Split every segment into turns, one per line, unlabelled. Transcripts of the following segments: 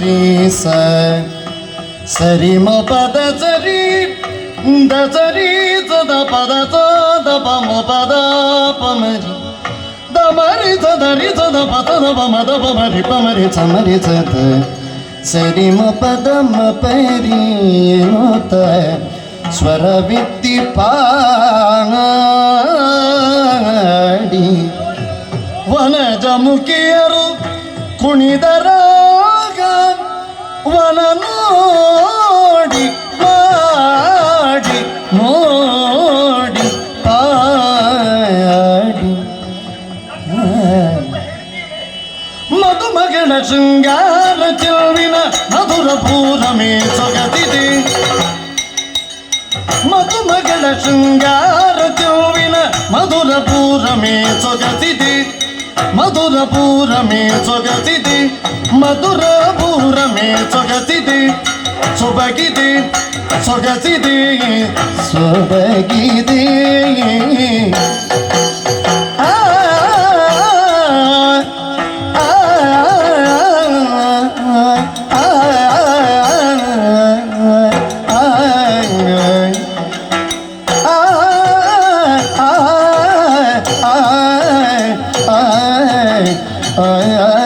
रे स सरी म पद जरी द जरी ज द पद ज द प म पद प म रि द म रि ज द रि ज द प ज द प म द प म रि प म रि च म रि ज द सरी म पद म प रि म त स्वर विद्धि पाडी ವನಜ ಮುಖಿಯರು ಕುಣಿದರ ವನ ನೋಡಿ ಮಾಡಿ ನೋಡಿ ಪಾಡಿ ಮಧುಮಗಳ ಶೃಂಗಾರ ಚೆಲುವಿನ ಮಧುರ ಪೂರಮೇ ಸೊಗದಿದೆ ಮಧುಮಗಳ ಶೃಂಗಾರ ಚೆಲುವಿನ ಮಧುರ ಪೂರಮೇ ಸೊಗಸಿದೆ ಮಧುರ ಪೂರಮೇ ಸೊಗಸಿದೆ ಮಧುರ ದೂರಮೇ ಸೊಗಸಿದೆ ಸೊಬಗಿದೆ ಸೊಗಸಿದೆ ಸೊಬಗಿದೆ ay ay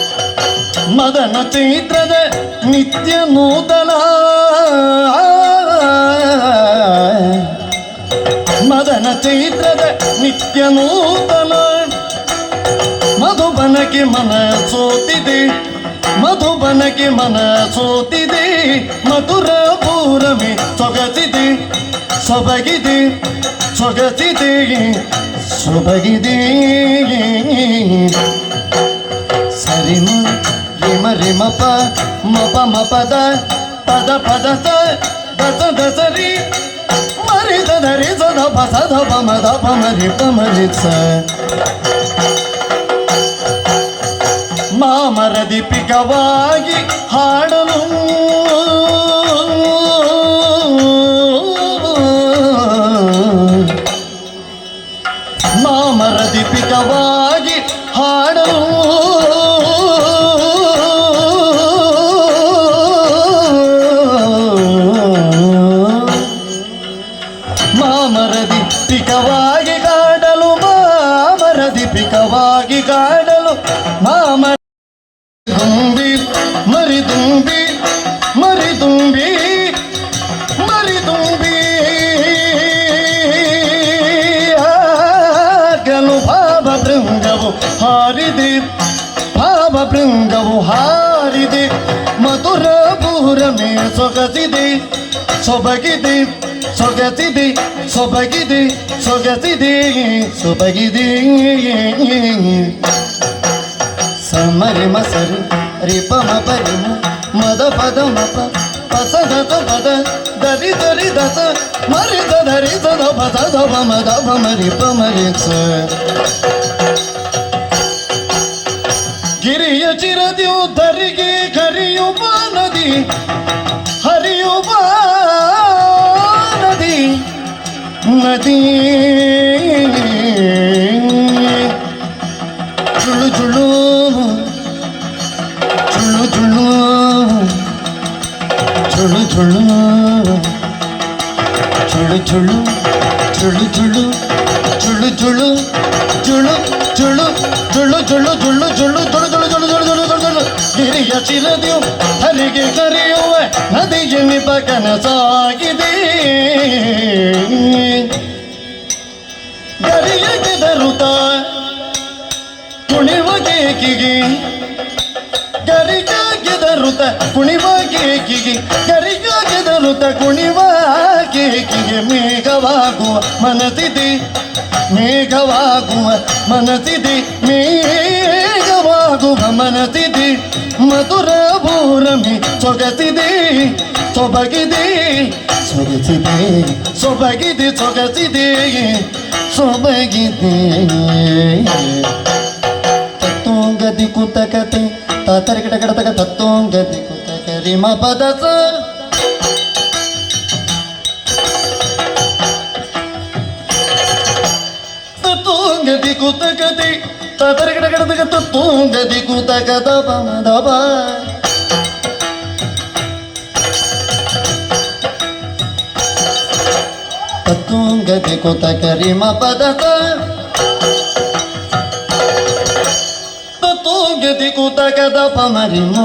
ಮದನ ಚೈತ್ರದ ನಿತ್ಯ ನೂತನ. ಮದನ ಚೈತ್ರದ ನಿತ್ಯ ನೂತನ. ಮಧುಬನಕ್ಕೆ ಮನ ಸೋತಿದೆ ಮಧುಬನಕ್ಕೆ ಮನ ಸೋತಿದೆ, ಮಧುರ ಪೂರಮೆ ಸೊಗಸಿದೆ, ಸೊಬಗಿದೆ ಸೊಗಸಿದೆ, ಸೊಬಗಿದೆ. ಸರಿ ಮ. ರಿಮ ರಿಮ ಪ, ಮಪ ಮಪದ, ಪದ ಪದ ಸ ದಸ ದಸ ರಿ. ಮರಿ ಸದ ರಿ ದ ಪ ಸದ ಪ ಮದ ಪ ರಿ ಪ ಮರಿ ಸ. ಮಾಮರದಿ ದೀಪಿಕವಾಗಿ ಹಾಡಲು కాడలు మామ తుంబి మరి తుంబి మరి తుంబి మరి తుంబి గలు భావ బృందవు హారిది భావ బృందవు హారిది మధుర పూరమే సొగసిది. soba gidi soga didi soba gidi soga didi soba gidi samari masari ripa ma pari ma mada pada ma pa pasa da da da da dari dari da da mari da dari da da pa da da pa ma da pa ma ripa ma riksa गिरिय चिरदिव ನದಿ ಜುಳು ಜುಳು ಜುಳು ಜುಳು ಜುಳು ಜುಳು ಜುಳು ಜುಳು ಜುಳು ಜುಳು ಜುಳು ಜುಳು ಜುಳು ಜುಳು ಜುಳು ಚಿಲದಿಯು ಹಲಿಗೆ ಕರೆಯುವ ನದಿಗೆ ಕನಸಾಗಿದೆ ಗರಿಯ ಕೆದರುತ ಕುಣಿವ ಕೇಕಿಗೆ ಗರಿಯ ಕೆದರುತ ಕುಣಿವ ಕೇಕಿಗೆ ಗರಿಯ ಕೆದರುತ ಕುಣಿವ ಕೇಕಿಗೆ ಮೇಘವಾಗುವ ಮನಸಿದೆ ಮೇಘವಾಗುವ ಮನಸಿದೆ ಮೇ ಮೇಘವಾಗುವ ಮನಸಿದೆ ಮಧುರ ಭೂರಮಿ ಸೊಗಸಿದೆ ಸೊಬಗಿದೆ ಸೊಗಸಿದೆ ಸೊಬಗಿದೆ ಸೊಗಸಿದೆ ಸೊಬಗಿದೆ ತತ್ತೋಂಗದಿ ಕುತಕತೆ ತಾತರಿ ಗಿಡ ಗಿಡತಕ ತತ್ತೋಂಗದಿ ಕುತಕರಿ ಮ ಪದಸ ತತ್ತೋಂಗದಿ ಕುತಕತೆ ತತ್ತೋಂಗದಿ ಕುತಕ ದಬ ದಬ ತತ್ತೋಂಗದಿ ಕುತಕರಿ ಪದಕ ತೂಗದಿ ಕೂತಕದ ಪಮರಿಮ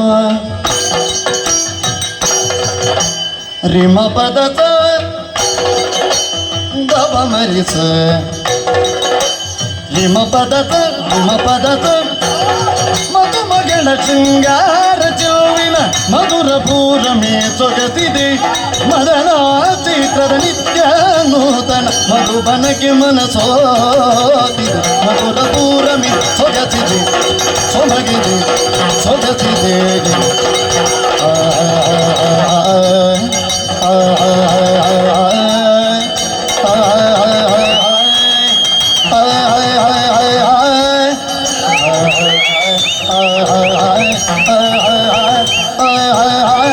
ರಿಮ ಪದಕ ದಪ ಮರಿಸ ರಿಮ ಪದತ ನಿಮ್ಮ ಪದತ ಮಧು ಮಗಳ ಶೃಂಗಾರ ಜೋವಿನ ಮಧುರ ಪೂರಮೆ ಸೊಗಸಿದೆ. ಮದನ ಚಿತ್ರದ ನಿತ್ಯ ನೂತನ ಮಧುಬನಕ್ಕೆ ಮನಸೋತಿದೆ ಮಧುರ ಪೂರಮೆ ಸೊಗಸಿದೆ ಸೊಬಗಿದೆ ಸೊಗಸಿದೆ.